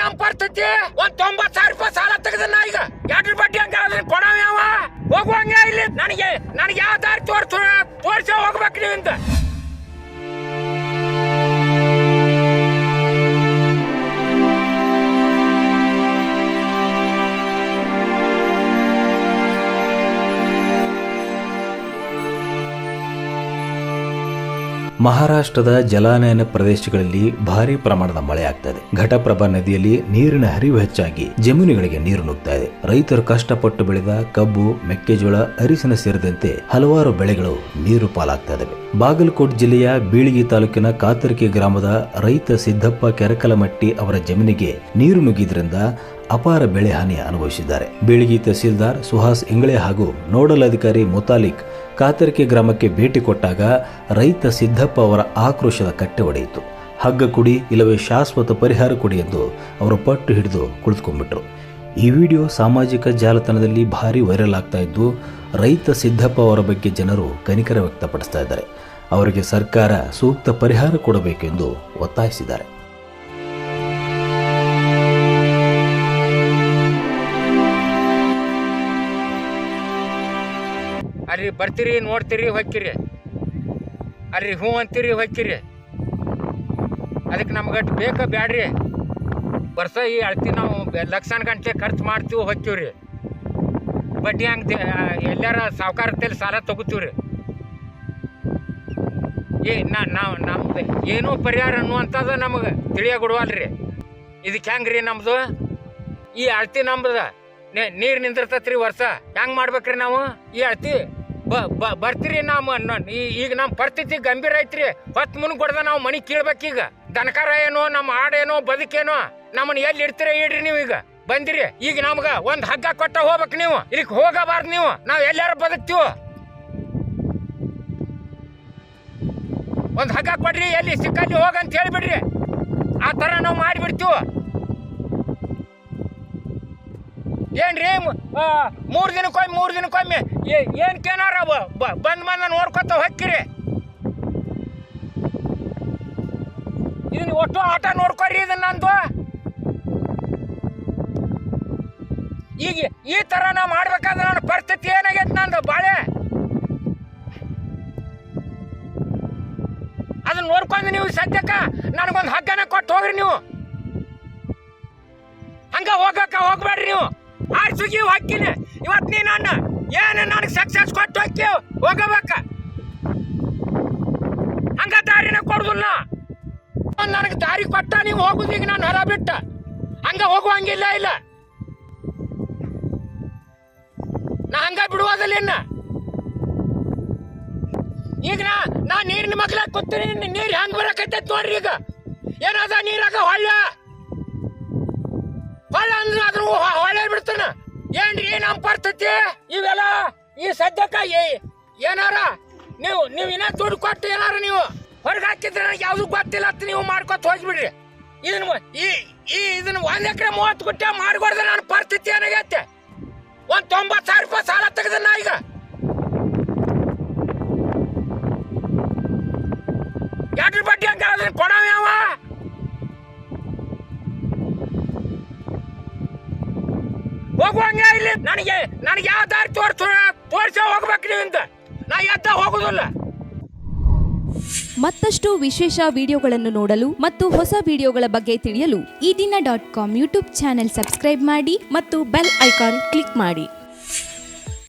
ನಮ್ ಪರಿಸ್ಥಿತಿ ಒಂದ್ ತೊಂಬತ್ ಸಾವಿರ ರೂಪಾಯಿ ಸಾಲ ತೆಗೆದನ್ನ ಈಗ ಎರಡು ಬಡ್ಡಿ ಹಂಗ ಕೊಡವ ಯಾವ ಹೋಗುವಂಗೆ ಇಲ್ಲಿ ನನಗೆ ನನಗೆ ಯಾವ ದಾರಿ ತೋರ್ಸ ತೋರ್ಸ ಹೋಗ್ಬೇಕು ನೀವಿಂದ ಮಹಾರಾಷ್ಟ್ರದ ಜಲಾನಯನ ಪ್ರದೇಶಗಳಲ್ಲಿ ಭಾರಿ ಪ್ರಮಾಣದ ಮಳೆಯಾಗ್ತದೆ ಘಟಪ್ರಭಾ ನದಿಯಲ್ಲಿ ನೀರಿನ ಹರಿವು ಹೆಚ್ಚಾಗಿ ಜಮೀನುಗಳಿಗೆ ನೀರು ನುಗ್ತಾ ಇದೆ. ರೈತರು ಕಷ್ಟಪಟ್ಟು ಬೆಳೆದ ಕಬ್ಬು, ಮೆಕ್ಕೆಜೋಳ ಅರಿಸಿನ ಸೇರಿದಂತೆ ಹಲವಾರು ಬೆಳೆಗಳು ನೀರು ಪಾಲಾಗ್ತಾ ಇದಾವೆ. ಬಾಗಲಕೋಟ್ ಜಿಲ್ಲೆಯ ಬೀಳಿಗಿ ತಾಲೂಕಿನ ಕಾತರ್ಕಿ ಗ್ರಾಮದ ರೈತ ಸಿದ್ದಪ್ಪ ಕೆರಕಲಮಟ್ಟಿ ಅವರ ಜಮೀನಿಗೆ ನೀರು ನುಗ್ಗಿದ್ರಿಂದ ಅಪಾರ ಬೆಳೆ ಹಾನಿ ಅನುಭವಿಸಿದ್ದಾರೆ. ಬೀಳಗಿ ತಹಸೀಲ್ದಾರ್ ಸುಹಾಸ್ ಇಂಗ್ಳೆ ಹಾಗೂ ನೋಡಲ್ ಅಧಿಕಾರಿ ಮುತಾಲಿಕ್ ಕಾತರಿಕೆ ಗ್ರಾಮಕ್ಕೆ ಭೇಟಿ ಕೊಟ್ಟಾಗ ರೈತ ಸಿದ್ದಪ್ಪ ಅವರ ಆಕ್ರೋಶದ ಕಟ್ಟೆ ಒಡೆಯಿತು. ಹಗ್ಗ ಕುಡಿ ಇಲ್ಲವೇ ಶಾಶ್ವತ ಪರಿಹಾರ ಕೊಡಿ ಎಂದು ಅವರು ಪಟ್ಟು ಹಿಡಿದು ಕುಳಿತುಕೊಂಡ್ಬಿಟ್ರು. ಈ ವಿಡಿಯೋ ಸಾಮಾಜಿಕ ಜಾಲತಾಣದಲ್ಲಿ ಭಾರಿ ವೈರಲ್ ಆಗ್ತಾ ಇದ್ದು, ರೈತ ಸಿದ್ದಪ್ಪ ಅವರ ಬಗ್ಗೆ ಜನರು ಕನಿಕರ ವ್ಯಕ್ತಪಡಿಸ್ತಾ ಇದ್ದಾರೆ. ಅವರಿಗೆ ಸರ್ಕಾರ ಸೂಕ್ತ ಪರಿಹಾರ ಕೊಡಬೇಕೆಂದು ಒತ್ತಾಯಿಸಿದ್ದಾರೆ. ಅಲ್ರಿ ಬರ್ತೀರಿ, ನೋಡ್ತೀರಿ ಹೊಕ್ಕಿರಿ ಅಲ್ರಿ, ಹ್ಞೂ ಅಂತೀರಿ ಹೊಕ್ಕಿರಿ ಅದಕ್ಕೆ ನಮ್ಗಟ್ಟು ಬೇಕ ಬ್ಯಾಡ್ರಿ. ವರ್ಷ ಈ ಅಳ್ತಿ ನಾವು ಲಕ್ಷಾನ್ ಗಂಟೆ ಖರ್ಚು ಮಾಡ್ತೀವಿ ಹೊಕ್ಕಿವ್ರಿ ಬಡ್ಡಿ ಹಂಗೆ ಎಲ್ಲಾರ ಸಾವುಕಾರದಲ್ಲಿ ಸಾಲ ತಗೋತೀವ್ರಿ. ಏ, ನಾ ನಾವು ನಮ್ದು ಏನೂ ಪರಿಹಾರ ಅನ್ನುವಂಥದ್ದು ನಮಗೆ ಕೊಡುವಲ್ರಿ ಇದಕ್ಕೆ ರೀ ನಮ್ಮದು ಈ ಅಳ್ತಿ ನಮ್ದು. ನೀರು ನಿಂದಿರ್ತೈತ್ರಿ ವರ್ಷ. ಹೆಂಗೆ ಮಾಡ್ಬೇಕ್ರಿ ನಾವು ಈ ಅಳ್ತಿ? ಬ, ಬ- ಬರ್ತೀರಿ ನಮ್ಮ ಈಗ ನಮ್ಮ ಪರಿಸ್ಥಿತಿ ಗಂಭೀರ ಐತ್ರಿ. ಹೊತ್ತು ಮುನ್ ಕೊಡ್ದ ನಾವು ಮನಿ ಕೀಳ್ಬೇಕೀಗ ದನಕರ ಏನೋ ನಮ್ಮ ಆಡೇನೋ ಬದುಕೇನೋ ನಮ್ಮನ್ನ ಎಲ್ಲಿ ಇಡ್ತೀರಿ ಇಡ್ರಿ ನೀವು ಈಗ. ಬಂದಿರಿ. ಈಗ ನಮ್ಗ ಒಂದ್ ಹಗ್ಗ ಕೊಟ್ಟ ಹೋಗ್ಬೇಕು ನೀವು. ಇಲ್ಲಿ ಹೋಗಬಾರ್ದು ನೀವು. ನಾವು ಎಲ್ಲಾರು ಬದುಕ್ತೀವೋ? ಒಂದ್ ಹಗ್ಗ ಕೊಡ್ರಿ, ಎಲ್ಲಿ ಸಿಕ್ಕಲ್ಲಿ ಹೋಗಂತ ಹೇಳ್ಬಿಡ್ರಿ. ಆ ತರ ನಾವು ಮಾಡಿಬಿಡ್ತೀವೋ? ಏನ್ರಿ ಮೂರ್ ದಿನಕ್ಕೊಮ್ಮೆ ಮೂರ್ ದಿನಕ್ಕೊಮ್ಮೆ. ಏನ್ ಕೇನಾರ? ಬಂದ್ ಬಂದ ನೋಡ್ಕೊತ ಹೊಕ್ಕಿರಿ ಇದನ್ನ ಒಟ್ಟು ಆಟ ನೋಡ್ಕೊರಿ ಇದನ್ನ ನಂದು. ಈಗ ಈ ತರ ನಾ ಮಾಡ್ಬೇಕಾದ್ರೆ ನನ್ನ ಪರಿಸ್ಥಿತಿ ಏನಾಗೈತೆ ನಂದು ಬಾಳೆ? ಅದನ್ನ ನೋಡ್ಕೊಂಡು ನೀವು ಸದ್ಯಕ್ಕ ನನಗೊಂದು ಹಗ್ಗನ ಕೊಟ್ಟು ಹೋಗ್ರಿ ನೀವು. ಹಂಗ ಹೋಗಕ್ಕ ಹೋಗ್ಬೇಡ್ರಿ ನೀವು. ಆರ್ಸುಗಿ ಹಾಕಿನಿ ಇವತ್ತು ನೀ ನನ್ನ ಏನು ನನಗೆ ಸಕ್ಸಸ್ ಕೊಟ್ಟು ಹೋಗಿ ಹೋಗಬೇಕ ಹಂಗ ದಾರಿನ ಕೊಡುದಿಲ್ಲ. ನನಗೆ ದಾರಿ ಕೊಟ್ಟ, ನೀವು ಹೋಗುದು ಈಗ ನಾನು ಹೊರ ಬಿಟ್ಟ. ಹಂಗ ಹೋಗುವಂಗಿಲ್ಲ ಇಲ್ಲ. ನಾ ಹಂಗ ಬಿಡುವುದಿಲ್ಲ ಇನ್ನ. ಈಗ ನಾ ನಾ ನೀರಿನ ಮಗ್ಲಾಗ ಕೂತೀನಿ, ನೀರು ಹೆಂಗ್ ಬರಕತ್ತೈತೆ ನೋಡ್ರಿ ಈಗ. ಏನದ ನೀರಾಗ ಹೊಳ್ಳ. ಹೊಳ್ಳ ಅಂದ್ರೆ ಅದ್ರ ಹೊಳೆ ಬಿಡ್ತಾನ. ಏನ್ರಿ ನಮ್ಮ ಪರಿಸ್ಥಿತಿ? ಇವೆಲ್ಲ ಈ ಸದ್ಯಕ್ಕ ಏನಾರ ನೀವು ನೀವು ಇನ್ನ ದುಡ್ಡು ಕೊಟ್ಟು ಏನಾರ ನೀವು ಹೊರಗೆ ಹಾಕಿದ್ರೆ ಯಾವ್ದು ಗೊತ್ತಿಲ್ಲ ಅಂತ ನೀವು ಮಾಡ್ಕೊತ ಹೋಗ್ಬಿಡ್ರಿ. ಇದನ್ನ ಈ ಈ ಇದನ್ನ ಒಂದ್ ಎಕರೆ ಮೂವತ್ತು ಗುಟ್ಟೆ ಮಾಡ್ಕೊಡ್ದೆ ನನ್ನ ಪರಿಸ್ಥಿತಿ ಏನಾಗೈತೆ? ಒಂದ್ ತೊಂಬತ್ತು ಸಾವಿರ ರೂಪಾಯಿ ಸಾಲ ತೆಗೆದನ್ನ ಹೋಗುವಂಗೆ ಇಲ್ಲಿ ನನಗೆ ನನಗೆ ಯಾವ ದಾರಿ ತೋರ್ಸ ತೋರ್ಸ ಹೋಗ್ಬೇಕು ನೀವಿಂದ ನಾ ಎದ್ದ ಹೋಗುದಿಲ್ಲ. ಮತ್ತಷ್ಟು ವಿಶೇಷ ವಿಡಿಯೋಗಳನ್ನು ನೋಡಲು ಮತ್ತು ಹೊಸ ವಿಡಿಯೋಗಳ ಬಗ್ಗೆ ತಿಳಿಯಲು ಈ ದಿನ dot com YouTube channel subscribe ಮಾಡಿ ಮತ್ತು ಬೆಲ್ ಐಕಾನ್ ಕ್ಲಿಕ್ ಮಾಡಿ.